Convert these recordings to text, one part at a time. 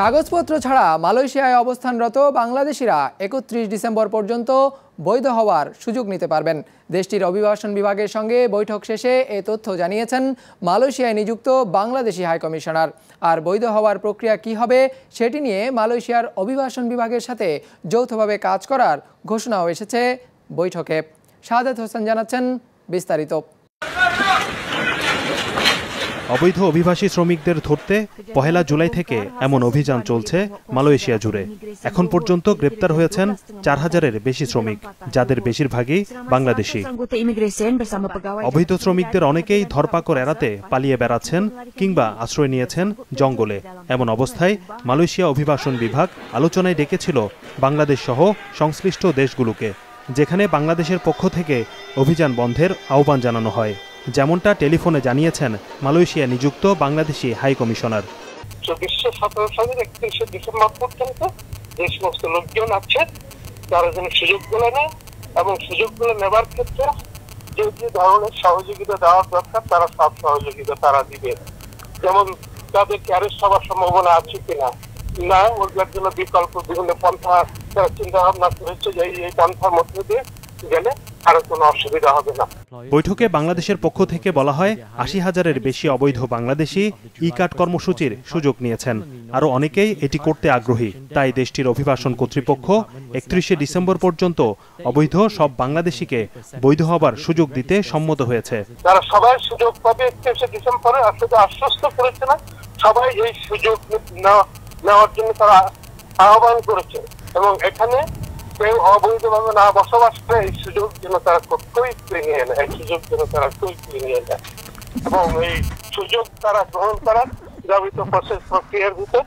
কাগজপত্র ছাড়া মালয়েশিয়ায় অবস্থানরত বাংলাদেশিরা একত্রিশ ডিসেম্বর পর্যন্ত বৈধ হওয়ার সুযোগ নিতে পারবেন। দেশটির অভিবাসন বিভাগের সঙ্গে বৈঠক শেষে এ তথ্য জানিয়েছেন মালয়েশিয়ায় নিযুক্ত বাংলাদেশি হাইকমিশনার আর বৈধ হওয়ার প্রক্রিয়া কি হবে সেটি নিয়ে মালয়েশিয়ার অভিবাসন বিভাগের সাথে যৌথভাবে কাজ করার ঘোষণাও এসেছে বৈঠকে। শাহাদাত হোসেন জানাচ্ছেন বিস্তারিত। অবৈধ অভিবাসী শ্রমিকদের ধরতে পহেলা জুলাই থেকে এমন অভিযান চলছে মালয়েশিয়া জুড়ে। এখন পর্যন্ত গ্রেপ্তার হয়েছেন চার হাজারের বেশি শ্রমিক, যাদের বেশিরভাগই বাংলাদেশি। অবৈধ শ্রমিকদের অনেকেই ধরপাকড় এড়াতে পালিয়ে বেড়াচ্ছেন কিংবা আশ্রয় নিয়েছেন জঙ্গলে। এমন অবস্থায় মালয়েশিয়া অভিবাসন বিভাগ আলোচনায় ডেকেছিল বাংলাদেশ সহ সংশ্লিষ্ট দেশগুলোকে, যেখানে বাংলাদেশের পক্ষ থেকে অভিযান বন্ধের আহ্বান জানানো হয়। যেমনটা টেলিফোনে জানিয়েছেন মালয়েশিয়া নিযুক্ত বাংলাদেশি হাই কমিশনার। চব্বিশশো সতেরো সালের একত্রিশে ডিসেম্বর পর্যন্ত যে সমস্ত লোকজন আছে তারা যেন সুযোগগুলো নেয় এবং সুযোগগুলো নেবার ক্ষেত্রে যে যে ধরনের সহযোগিতা দেওয়ার দরকার, তারা সব সহযোগিতা তারা দিবে। যেমন তাদেরকে অ্যারেস্ট হওয়ার সম্ভাবনা আছে কিনা? না ওগুলোর জন্য বিকল্প বিভিন্ন পন্থা চিন্তা ভাবনা করেছে যে এই পন্থার মধ্যে দিয়ে গেলে আরও কোনো অসুবিধা হবে না। বৈঠকে বাংলাদেশের পক্ষ থেকে বলা হয় আশি হাজারের বেশি অবৈধ বাংলাদেশি ই কার্ড কর্মসূচির সুযোগ নিয়েছেন। আরও অনেকেই এটি করতে আগ্রহী। তাই দেশটির অভিবাসন কর্তৃপক্ষ একত্রিশে ডিসেম্বর পর্যন্ত অবৈধ সব বাংলাদেশিকে বৈধ হবার সুযোগ দিতে সম্মত হয়েছে। তারা সবাই সুযোগ পাবে একত্রিশে ডিসেম্বরে আর আশ্বস্ত করেছে না সবাই এই সুযোগ নেওয়ার জন্য তারা আহ্বান করেছে। এবং এখানে কেউ অবৈধভাবে না বসবাস করে এই সুযোগ যেন তারা কুইকলি নিয়ে নেয় এই সুযোগ যেন তারা কুইকলি নিয়ে নেয় এবং এই সুযোগ তারা গ্রহণ করার যাবিত প্রসেস প্রক্রিয়ার ভিতর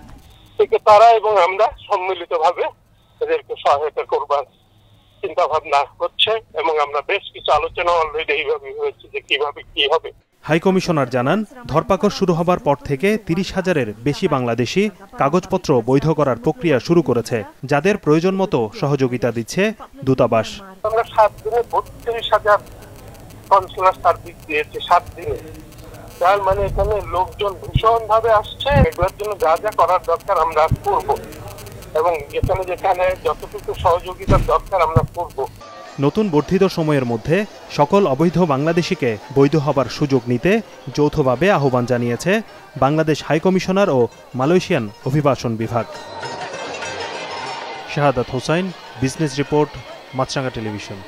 থেকে তারা এবং আমরা সম্মিলিতভাবে এদেরকে সহায়তা করবার চিন্তা ভাবনা হচ্ছে এবং আমরা বেশ কিছু আলোচনা অলরেডি এইভাবে হয়েছে যে কীভাবে কি হবে। হাই কমিশনার জানান, ধরপাকড় শুরু হবার পর থেকে তিরিশ হাজারের বেশি বাংলাদেশি কাগজপত্র বৈধ করার প্রক্রিয়া শুরু করেছে, যাদের প্রয়োজন মতো সহযোগিতা দিচ্ছে দূতাবাস। আমরা সাত দিনে বত্রিশ হাজার কনসুলার সার্ভিস দিয়েছি, সাত দিনে। তার মানে এখানে লোকজন ভীষণ ভাবে আসছে, এগুলোর জন্য যা যা করার দরকার আমরা করব। এবং এখানে যেখানে যতটুকু সহযোগিতার দরকার আমরা করব। নতুন বর্ধিত সময়ের মধ্যে সকল অবৈধ বাংলাদেশিকে বৈধ হবার সুযোগ নিতে যৌথভাবে আহ্বান জানিয়েছে বাংলাদেশ হাইকমিশনার ও মালয়েশিয়ান অভিবাসন বিভাগ। Shahadat Hossain, business report Maasranga television.